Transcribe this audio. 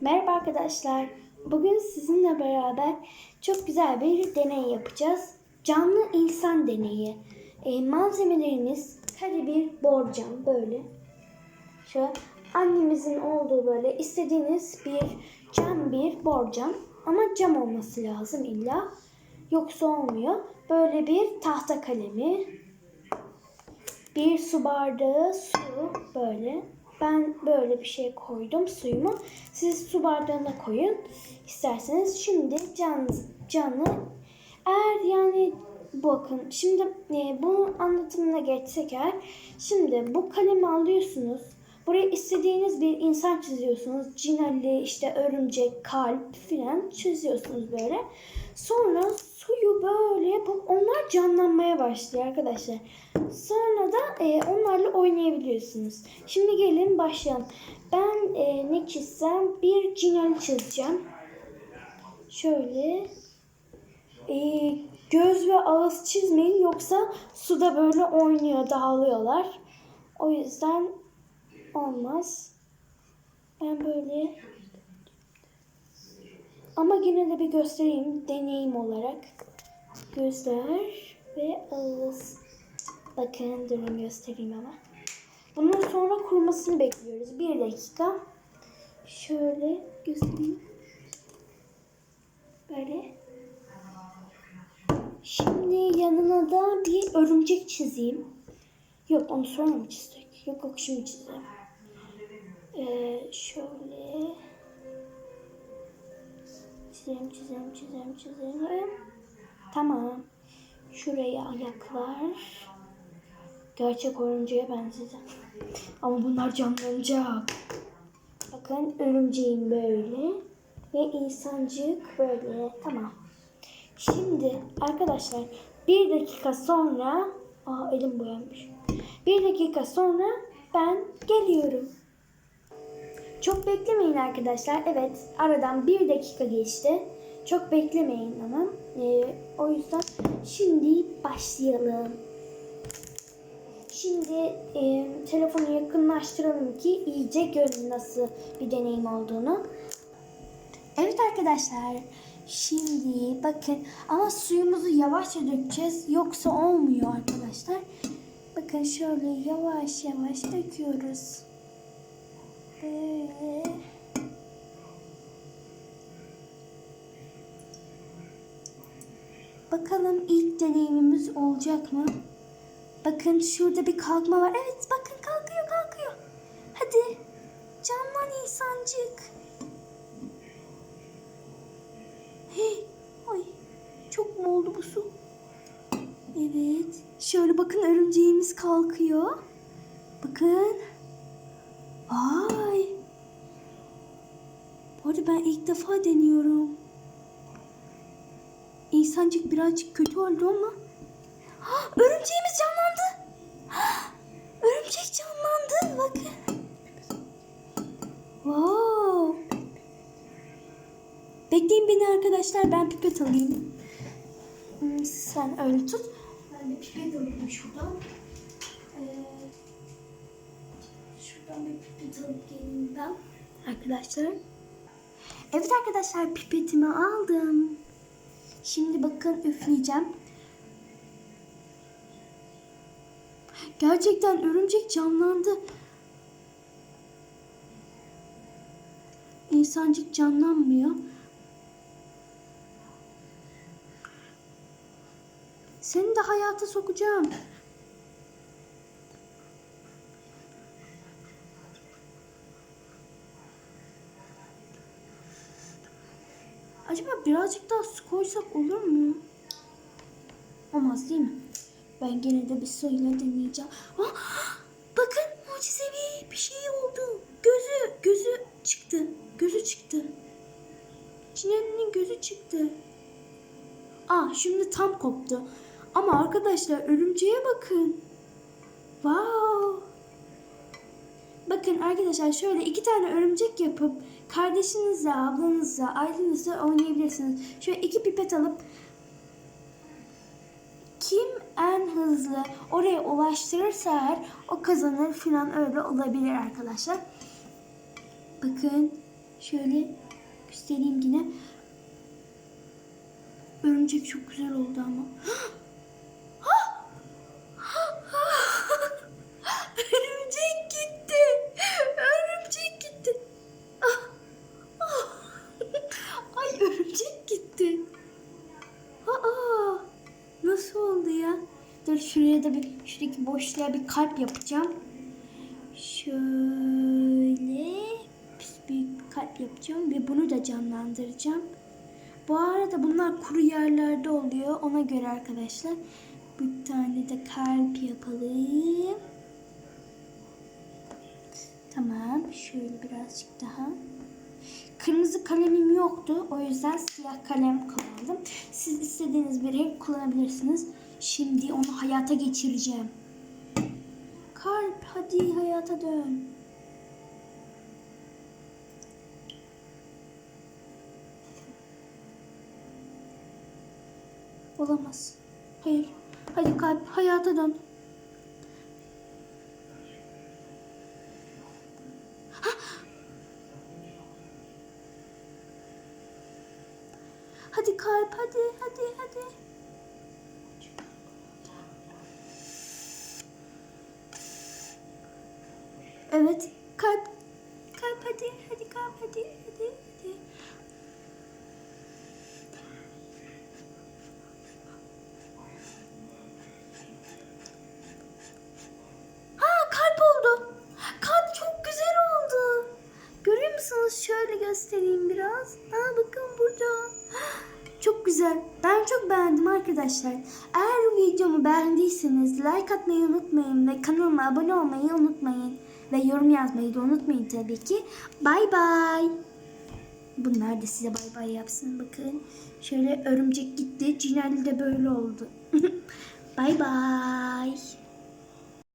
Merhaba arkadaşlar. Bugün sizinle beraber çok güzel bir deney yapacağız. Canlı insan deneyi. E, malzemelerimiz kare bir borcam böyle. Şu annemizin olduğu böyle istediğiniz bir cam bir borcam. Ama cam olması lazım illa. Yoksa olmuyor. Böyle bir tahta kalemi. Bir su bardağı su böyle. Ben böyle bir şey koydum suyumu. Siz su bardağına koyun. isterseniz şimdi canlı, canlı eğer yani bakın şimdi e, bunun anlatımına geçsek eğer şimdi bu kalemi alıyorsunuz. Buraya istediğiniz bir insan çiziyorsunuz. Cinali, işte örümcek, kalp filan çiziyorsunuz böyle. Sonra suyu böyle yapıp onlar canlanmaya başlıyor arkadaşlar. Sonra da e, onlarla oynayabiliyorsunuz. Şimdi gelin başlayalım. Ben e, ne çizsem? Bir cinali çizeceğim. Şöyle. E, göz ve ağız çizmeyin yoksa suda böyle oynuyor, dağılıyorlar. O yüzden olmaz. Ben böyle ama yine de bir göstereyim deneyim olarak. Gözler ve ağız. Bakın durun göstereyim ama. Bunun sonra kurumasını bekliyoruz. Bir dakika. Şöyle göstereyim. Böyle. Şimdi yanına da bir örümcek çizeyim. Yok onu sonra mı çizecek? Yok yok şimdi çizeceğim. Ee, şöyle. Çizelim, çizelim, çizelim, çizelim. Tamam. Şuraya ayaklar. Gerçek oyuncuya benzedi. Ama bunlar canlanacak. Bakın örümceğin böyle. Ve insancık böyle. Tamam. Şimdi arkadaşlar bir dakika sonra Aa elim boyanmış. Bir dakika sonra ben geliyorum. Çok beklemeyin arkadaşlar. Evet aradan bir dakika geçti. Çok beklemeyin ama. Ee, o yüzden şimdi başlayalım. Şimdi e, telefonu yakınlaştıralım ki iyice görün nasıl bir deneyim olduğunu. Evet arkadaşlar. Şimdi bakın ama suyumuzu yavaşça dökeceğiz. Yoksa olmuyor arkadaşlar. Bakın şöyle yavaş yavaş döküyoruz. Böyle. Bakalım ilk deneyimimiz olacak mı? Bakın şurada bir kalkma var. Evet bakın kalkıyor kalkıyor. Hadi canlan insancık. Hey, ay çok mu oldu bu su? Evet. Şöyle bakın örümceğimiz kalkıyor. Bakın. Ay. Bu arada ben ilk defa deniyorum. İnsancık birazcık kötü oldu ama. Ha, örümceğimiz canlandı. Ha, örümcek canlandı. Bakın. Wow. Bekleyin beni arkadaşlar. Ben pipet alayım. Hmm, Sen öyle tut. Ben de pipet alayım şuradan. Ee, şuradan bir pipet alıp ben. Arkadaşlar. Evet arkadaşlar pipetimi aldım. Şimdi bakın üfleyeceğim. Gerçekten örümcek canlandı. İnsancık canlanmıyor. Seni de hayata sokacağım. Acaba birazcık daha su koysak olur mu? Olmaz değil mi? Ben gene de bir suyla deneyeceğim. Ah, bakın mucizevi bir şey oldu. Gözü, gözü çıktı. Gözü çıktı. Çineninin gözü çıktı. Aa şimdi tam koptu. Ama arkadaşlar örümceğe bakın. Wow. Bakın arkadaşlar şöyle iki tane örümcek yapıp kardeşinizle, ablanızla, ailenizle oynayabilirsiniz. Şöyle iki pipet alıp kim en hızlı oraya ulaştırırsa eğer o kazanır filan öyle olabilir arkadaşlar. Bakın Şöyle göstereyim yine. Örümcek çok güzel oldu ama. Dur şuraya da bir şuradaki boşluğa bir kalp yapacağım. Şöyle bir kalp yapacağım ve bunu da canlandıracağım. Bu arada bunlar kuru yerlerde oluyor. Ona göre arkadaşlar bir tane de kalp yapalım. Tamam. Şöyle birazcık daha. Kırmızı kalemim yoktu. O yüzden siyah kalem kullandım. Siz istediğiniz bir renk kullanabilirsiniz. Şimdi onu hayata geçireceğim. Kalp hadi hayata dön. Olamaz. Hayır. Hadi kalp hayata dön. Hadi kalp hadi hadi hadi. Evet kalp kalp hadi hadi kalp hadi hadi hadi. Ha kalp oldu. Kalp çok güzel oldu. Görüyor musunuz? Şöyle göstereyim biraz. Aa bakın burada. Çok güzel. Ben çok beğendim arkadaşlar. Eğer videomu beğendiyseniz like atmayı unutmayın ve kanalıma abone olmayı unutmayın. Ve yorum yazmayı da unutmayın tabii ki. Bay bay. Bunlar da size bay bay yapsın bakın. Şöyle örümcek gitti. Cinelli de böyle oldu. bay bay.